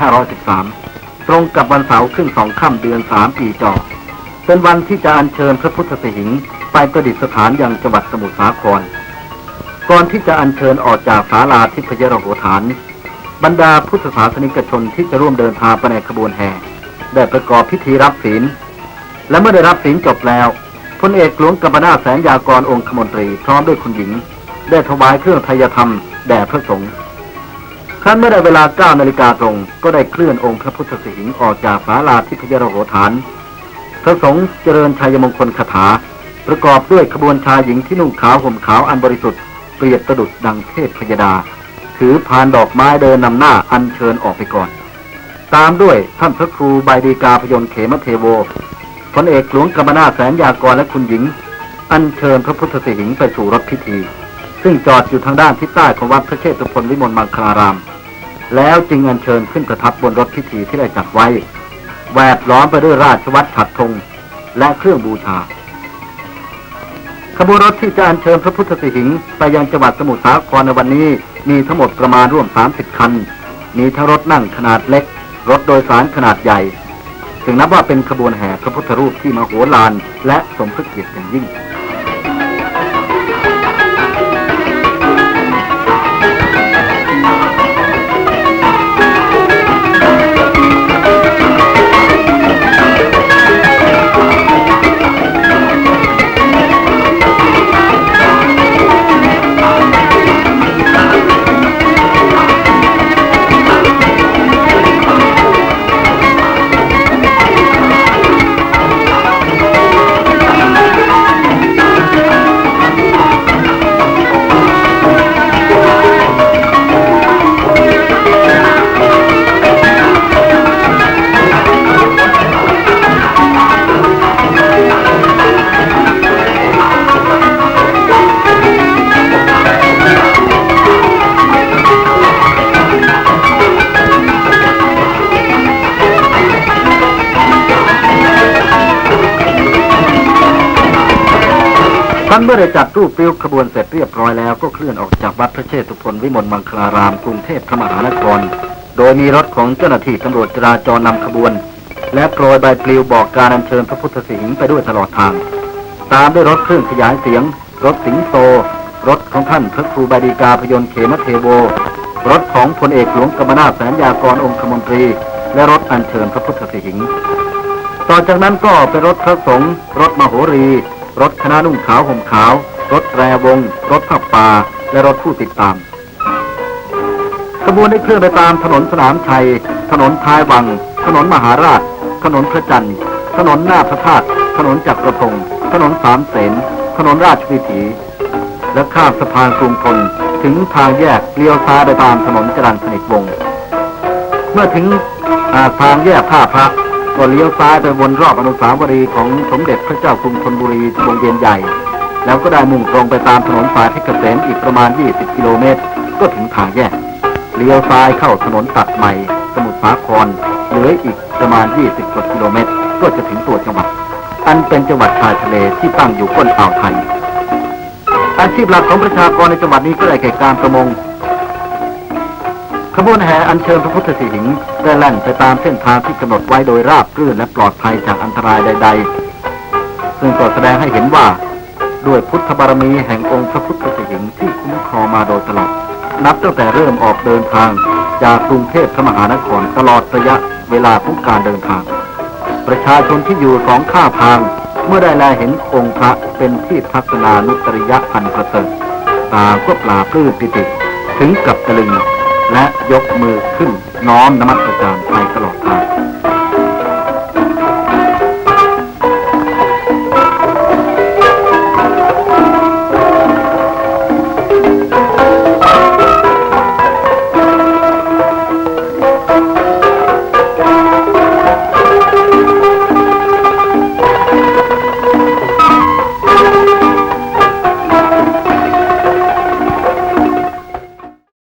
2513 ตรงกับวันเสาร์ขึ้นสองค่ำเดือน 3 ปีจอเป็นวันที่จะอัญเชิญพระพุทธสิหิงค์ไปประดิษฐานยังจังหวัดสมุทรสาคร ก่อนที่จะอัญเชิญออกจากศาลาทิพยรโหฐาน บรรดาพุทธศาสนิกชนที่จะร่วมเดินทางไปในขบวนแห่ ได้ประกอบพิธีรับศีล และเมื่อได้รับศีลจบแล้วพลเอกหลวงกัมปนาแสนยากรองคมนตรีพร้อมด้วยคุณหญิง ได้ถวายเครื่องไทยธรรมแด่พระสงฆ์ ครั้นเมื่อได้เวลา9นาฬิกาตรง ก็ได้เคลื่อนองค์พระพุทธสิหิงค์ออกจากศาลาทิพยรโหฐาน พระสงฆ์เจริญชัยมงคลคาถา ประกอบด้วยขบวนชายหญิงที่นุ่งขาวห่มขาวอันบริสุทธิ์เปรียบประดุจดังเทพพยดา ถือพานดอกไม้เดินนำหน้าอัญเชิญออกไปก่อน ตามด้วยท่านพระครูใบดีกาพยนเขมเทโวพลเอกหลวงกมนาแสนยากรและคุณหญิง อัญเชิญพระพุทธสิหิงค์ไปสู่รถพิธี ซึ่งจอดอยู่ทางด้านทิศใต้ของวัดพระเชตุพนวิมลมังคลาราม แล้วจึงอัญเชิญขึ้นประทับบนรถพิธีที่ได้จัดไว้ แวดล้อมไปด้วยราชวัตรฉัดธงและเครื่องบูชา ขบวนรถที่จะอัญเชิญพระพุทธสิหิงค์ไปยังจังหวัดสมุทรสาครในวันนี้มีทั้งหมดประมาณร่วม 30 คัน มีทั้งรถนั่งขนาดเล็ก รถโดยสารขนาดใหญ่ ถึงนับว่าเป็นขบวนแห่พระพุทธรูปที่มาโหฬารและสมพระเกียรติอย่างยิ่ง ครั้นเมื่อได้จัดรูปปลิ้วขบวนเสร็จเรียบร้อยแล้วก็เคลื่อนออกจากวัดพระเชตุพนวิมลมังคลารามกรุงเทพพระมหานคร โดยมีรถของเจ้าหน้าที่ตำรวจจราจรนำขบวน และโปรยใบปลิวบอกการอัญเชิญพระพุทธสิงค์ไปด้วยตลอดทาง ตามด้วยรถเครื่องขยายเสียง รถสิงโต รถของท่านพระครูบาดีกาพยนเขมเทโว รถของพลเอกหลวงกำมนาแสนยากรองคมนตรี และรถอัญเชิญพระพุทธสิงค์ต่อจากนั้นก็เป็นรถพระสงฆ์รถมโหรี รถคณะนุ่งขาวห่มขาว รถแตรวง รถผับป่า และรถผู้ติดตามขบวนได้เคลื่อนไปตามถนนสนามชัย ถนนท้ายวัง ถนนมหาราช ถนนพระจันทร์ ถนนหน้าพระธาตุ ถนนจักรพงศ์ถนนสามเสน ถนนราชวิถี และข้ามสะพานกรุงทนถึงทางแยกเลี้ยวซ้ายไปตามถนนจรัญสนิทวงศ์เมื่อถึงาทางแยกท่าพระ ก็เลี้ยวซ้ายไปวนรอบอนุสาวรีย์ของสมเด็จพระเจ้ากรุงธนบุรีวงเวียนใหญ่ แล้วก็ได้มุ่งตรงไปตามถนนสายเพชรเกษมอีกประมาณ 20 กิโลเมตร ก็ถึงทางแยก เลี้ยวซ้ายเข้าถนนตัดใหม่ สมุทรสาครเหลืออีกประมาณ 20กว่ากิโลเมตร ก็จะถึงตัวจังหวัด อันเป็นจังหวัดชายทะเลที่ตั้งอยู่ก้นอ่าวไทยอาชีพหลักของประชากรในจังหวัดนี้ก็ได้แก่การประมง ขบวนแห่อัญเชิญพระพุทธสิหิงค์ได้แล่นไปตามเส้นทางที่กำหนดไว้โดยราบรื่นและปลอดภัยจากอันตรายใด ๆ ซึ่งก็แสดงให้เห็นว่า ด้วยพุทธบารมีแห่งองค์พระพุทธสิหิงค์ที่คุ้มครองมาโดยตลอด นับตั้งแต่เริ่มออกเดินทางจากกรุงเทพพระมหานครตลอดระยะเวลาของการเดินทาง ประชาชนที่อยู่สองข้าทาง เมื่อได้แลเห็นองค์พระเป็นที่ทัศนานุตริยะพันประเสริฐต่างก็ปลาปลื้มปิติ ถึงกับตะลึง และยกมือขึ้นน้อมนมัสการไปตลอดทาง